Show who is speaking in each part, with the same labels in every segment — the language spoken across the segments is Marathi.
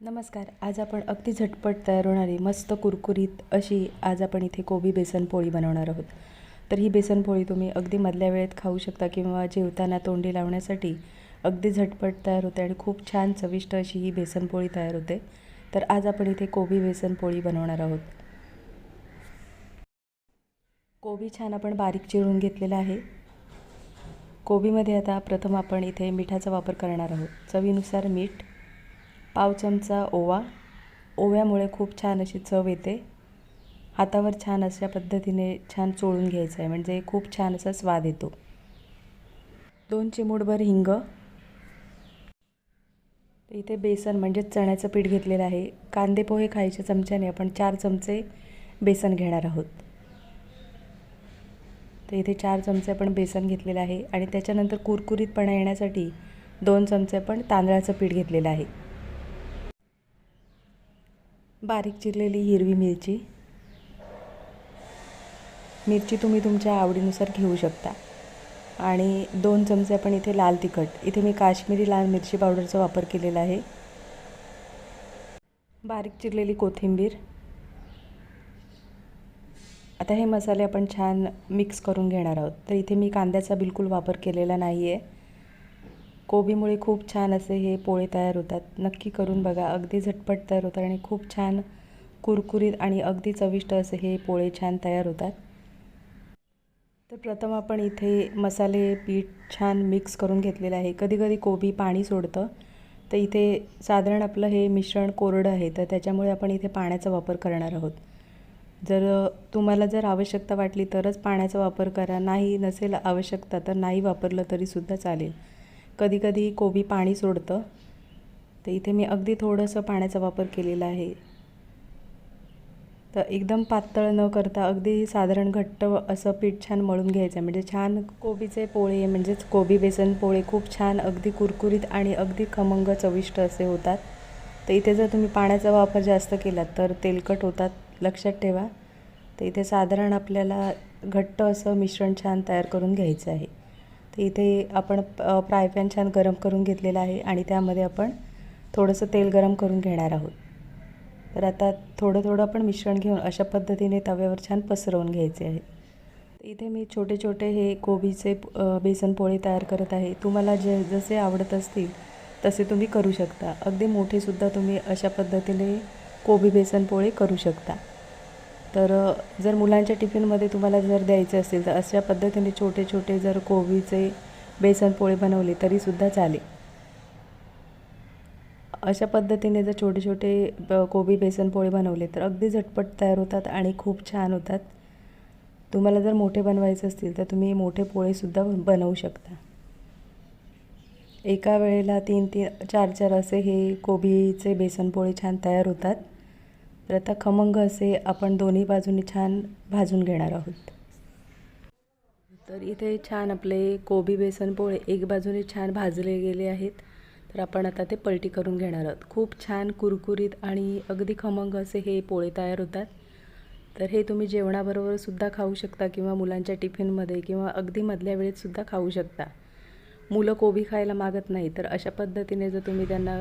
Speaker 1: नमस्कार. आज आपण अगदी झटपट तयार होणारी मस्त कुरकुरीत अशी आज आपण इथे कोबी बेसन पोळी बनवणार आहोत. तर ही बेसन पोळी तुम्ही अगदी मधल्या वेळेत खाऊ शकता किंवा जेवताना तोंडी लावण्यासाठी अगदी झटपट तयार होते आणि खूप छान चविष्ट अशी ही बेसन पोळी तयार होते. तर आज आपण इथे कोबी बेसन पोळी बनवणार आहोत. कोबी छान आपण बारीक चिरून घेतलेला आहे. कोबीमध्ये आता प्रथम आपण इथे मिठाचा वापर करणार आहोत. चवीनुसार मीठ पाव चमचा ओवा. ओव्यामुळे खूप छान अशी चव येते. हातावर छान अशा पद्धतीने छान चोळून घ्यायचं आहे म्हणजे खूप छान असा स्वाद येतो. दोन चिमूटभर हिंग. इथे बेसन म्हणजेच चण्याचं पीठ घेतलेलं आहे. कांदे पोहे खायच्या चमच्याने आपण चार चमचे बेसन घेणार आहोत. तर इथे चार चमचे आपण बेसन घेतलेलं आहे. आणि त्याच्यानंतर कुरकुरीतपणा येण्यासाठी दोन चमचे आपण तांदळाचं पीठ घेतलेलं आहे. बारीक चिरलेली हिरवी मिरची. मिरची तुम्ही तुमच्या आवडीनुसार घेऊ शकता. आणि दोन चमचे आपण इथे लाल तिखट. इथे मी काश्मीरी लाल मिरची पावडरचा वापर केलेला आहे. बारीक चिरलेली कोथिंबीर. आता हे मसाले आपण छान मिक्स करून घेणार आहोत. तर इथे मी कांद्याचा बिलकुल वापर केलेला नाही आहे कोबीमुळे खूप छान असे हे पोळे तयार होतात. नक्की करून बघा. अगदी झटपट तयार होतात आणि खूप छान कुरकुरीत आणि अगदी चविष्ट असे हे पोळे छान तयार होतात. तर प्रथम आपण इथे मसाले पीठ छान मिक्स करून घेतलेलं आहे. कधी कधी कोबी पाणी सोडतं. तर इथे साधारण आपलं हे मिश्रण कोरडं आहे. तर त्याच्यामुळे आपण इथे पाण्याचा वापर करणार आहोत. जर तुम्हाला जर आवश्यकता वाटली तरच पाण्याचा वापर करा. नाही नसेल आवश्यकता तर नाही वापरलं तरीसुद्धा चालेल. कधीकधी कोबी पाणी सोडतं. तर इथे मी अगदी थोडंसं पाण्याचा वापर केलेला आहे. तर एकदम पातळ न करता अगदी साधारण घट्ट असं पीठ छान मळून घ्यायचं. आहे म्हणजे छान कोबीचे पोळे म्हणजेच कोबी बेसन पोळे खूप छान अगदी कुरकुरीत आणि अगदी खमंग चविष्ट असे होतात. तर इथे जर तुम्ही पाण्याचा वापर जास्त केला तर तेलकट होतात. लक्षात ठेवा. तर इथे साधारण आपल्याला घट्ट असं मिश्रण छान तयार करून घ्यायचं आहे. तर इथे आपण फ्राय पॅन छान गरम करून घेतलेला आहे आणि त्यामध्ये आपण थोडंसं तेल गरम करून घेणार आहोत. तर आता थोडं थोडं आपण मिश्रण घेऊन अशा पद्धतीने तव्यावर छान पसरवून घ्यायचे आहे. इथे मी छोटे छोटे हे कोबीचे बेसन पोळे तयार करत आहे. तुम्हाला जे जसे आवडत असतील तसे तुम्ही करू शकता. अगदी मोठेसुद्धा तुम्ही अशा पद्धतीने कोबी बेसन पोळे करू शकता. तर जर मुलांच्या टिफिनमध्ये तुम्हाला जर द्यायचे असेल तर अशा पद्धतीने छोटे छोटे जर कोबीचे बेसन पोळे बनवले तरीसुद्धा चालेल. अशा पद्धतीने जर छोटे छोटे कोबी बेसन पोळे बनवले तर अगदी झटपट तयार होतात आणि खूप छान होतात. तुम्हाला जर मोठे बनवायचे असतील तर तुम्ही मोठे पोळेसुद्धा बनवू शकता. एका वेळेला तीन तीन चार चार असे हे कोबीचे बेसन पोळे छान तयार होतात. तर आता खमंग असे आपण दोन्ही बाजूने छान भाजून घेणार आहोत. तर इथे छान आपले कोबी बेसन पोळे एक बाजूने छान भाजले गेले आहेत. तर आपण आता ते पलटी करून घेणार आहोत. खूप छान कुरकुरीत आणि अगदी खमंग असे हे पोळे तयार होतात. तर हे तुम्ही जेवणाबरोबर सुद्धा खाऊ शकता किंवा मुलांच्या टिफिनमध्ये किंवा अगदी मधल्या वेळेतसुद्धा खाऊ शकता. मुलं कोबी खायला मागत नाही तर अशा पद्धतीने जर तुम्ही त्यांना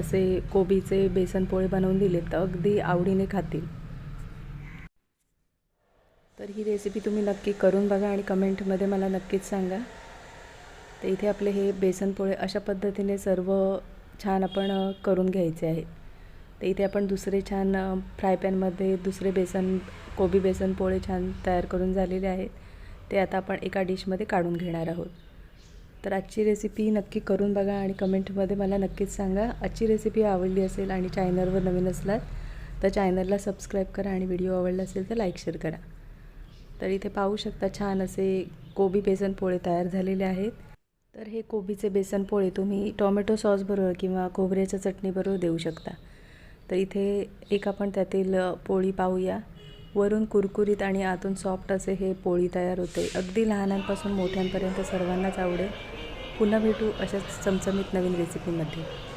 Speaker 1: असे कोबीचे बेसन पोळे बनवून दिले तर अगदी आवडीने खातील. तर ही रेसिपी तुम्ही नक्की करून बघा आणि कमेंटमध्ये मला नक्कीच सांगा. तर इथे आपले हे बेसन पोळे अशा पद्धतीने सर्व छान आपण करून घ्यायचे आहे. तर इथे आपण दुसरे छान फ्राय पॅनमध्ये दुसरे बेसन कोबी बेसन पोळे छान तयार करून झालेले आहेत. ते आता आपण एका डिशमध्ये काढून घेणार आहोत. तर आजची रेसिपी नक्की करून बघा आणि कमेंटमध्ये मला नक्कीच सांगा. आजची रेसिपी आवडली असेल आणि चॅनलवर नवीन असलात तर चॅनलला सबस्क्राईब करा आणि व्हिडिओ आवडला असेल तर लाईक शेअर करा. तर इथे पाहू शकता छान असे कोबी बेसन पोळे तयार झालेले आहेत. तर हे कोबीचे बेसन पोळे तुम्ही टोमॅटो सॉसबरोबर किंवा खोबऱ्याच्या चटणीबरोबर देऊ शकता. तर इथे एक आपण त्यातील पोळी पाहूया. वरून कुरकुरीत आणि आतून सॉफ्ट असे हे पोळी तयार होते. अगदी लहानांपासून मोठ्यांपर्यंत सर्वांनाच आवडेल. पुन्हा भेटू अशाच चमचमीत नवीन रेसिपीमध्ये